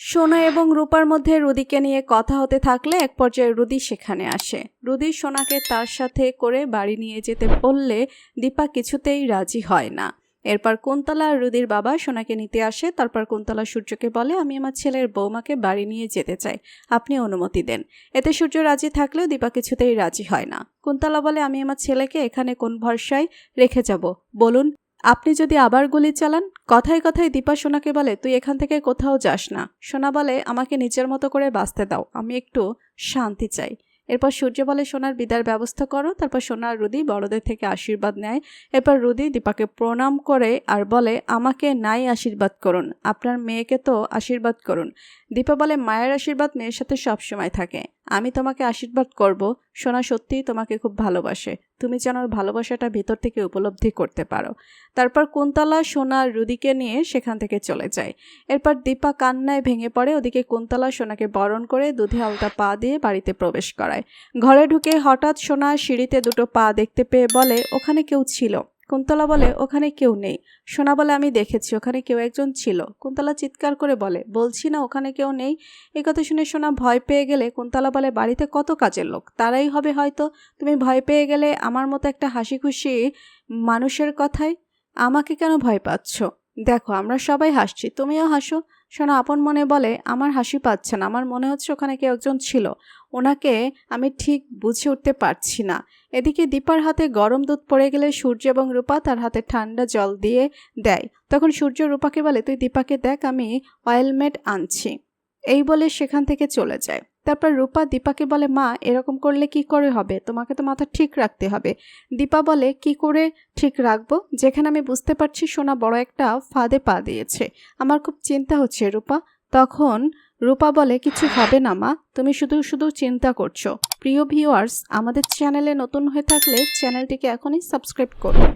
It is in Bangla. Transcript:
সোনা এবং রূপার মধ্যে রুদিকে নিয়ে কথা হতে থাকলে এক পর্যায়ে রুদি সেখানে আসে। রুদি সোনাকে তার সাথে করে বাড়ি নিয়ে যেতে বললে দীপা কিছুতেই রাজি হয় না। এরপর কুন্তলা আর রুদির বাবা সোনাকে নিতে আসে, তারপর কুন্তলা সূর্যকে বলে, আমি আমার ছেলের বৌমাকে বাড়ি নিয়ে যেতে চাই। আপনি অনুমতি দেন। এতে সূর্য রাজি থাকলেও দীপা কিছুতেই রাজি হয় না। কুন্তলা বলে, আমি আমার ছেলেকে এখানে কোন ভরসায় রেখে যাব? বলুন। আপনি যদি আবার গুলি চালান, কথায় কথায় দীপা সোনাকে বলে, তুই এখান থেকে কোথাও যাস না। সোনা বলে, আমাকে নিজের মতো করে বাঁচতে দাও, আমি একটু শান্তি চাই। এরপর সূর্য বলে, সোনার বিদার ব্যবস্থা করো। তারপর সোনার রুদি বড়দের থেকে আশীর্বাদ নেয়। এরপর রুদি দীপাকে প্রণাম করে আর বলে, আমাকে নাই আশীর্বাদ করুন, আপনার মেয়েকে তো আশীর্বাদ করুন। দীপা বলে, মায়ের আশীর্বাদ মেয়ের সাথে সবসময় থাকে। আমি তোমাকে আশীর্বাদ করব। সোনা সত্যিই তোমাকে খুব ভালোবাসে। তুমি যেন ওর ভালোবাসাটা ভেতর থেকে উপলব্ধি করতে পারো। তারপর কুন্তলা, সোনা রুদিকে নিয়ে সেখান থেকে চলে যায়। এরপর দীপা কান্নায় ভেঙে পড়ে। ওদিকে কুন্তলা সোনাকে বরণ করে দুধে আলতা পা দিয়ে বাড়িতে প্রবেশ করায়। ঘরে ঢুকে হঠাৎ সোনা সিঁড়িতে দুটো পা দেখতে পেয়ে বলে, ওখানে কেউ ছিল? কুন্তলা বলে, ওখানে কেউ নেই। সোনা বলে, আমি দেখেছি, ওখানে কেউ একজন ছিল। কুন্তলা চিৎকার করে বলে, বলছি না, ওখানে কেউ নেই? এ কথা শুনে সোনা ভয় পেয়ে গেলে কুন্তলা বলে, বাড়িতে কত কাজের লোক? তারাই হবে হয়তো। তুমি ভয় পেয়ে গেলে আমার মতো একটা হাসি খুশি মানুষের কথায় আমাকে কেন ভয় পাচ্ছ? দেখো, আমরা সবাই হাসছি, তুমিও হাসো। সোনা আপন মনে বলে, আমার হাসি পাচ্ছে না। আমার মনে হচ্ছে ওখানে কেউ একজন ছিল। ওনাকে আমি ঠিক বুঝে উঠতে পারছি না। এদিকে দীপার হাতে গরম দুধ পড়ে গেলে সূর্য এবং রূপা তার হাতে ঠান্ডা জল দিয়ে দেয়। তখন সূর্য রূপাকে বলে, তুই দীপাকে দেখ, আমি অয়েলমেট আনছি। এই বলে সেখান থেকে চলে যায়। তারপর রূপা দীপাকে বলে, মা, এরকম করলে কি করে হবে? তোমাকে তো মাথা ঠিক রাখতে হবে। দীপা বলে, কি করে ঠিক রাখব? যেখানে আমি বুঝতে পারছি সোনা বড় একটা ফাঁদে পা দিয়েছে। আমার খুব চিন্তা হচ্ছে, রূপা। তখন রূপা বলে, কিছু হবে না, মা। তুমি শুধু শুধু চিন্তা করছ। প্রিয় ভিউয়ার্স, আমাদের চ্যানেলে নতুন হয়ে থাকলে চ্যানেলটিকে এখনই সাবস্ক্রাইব করুন।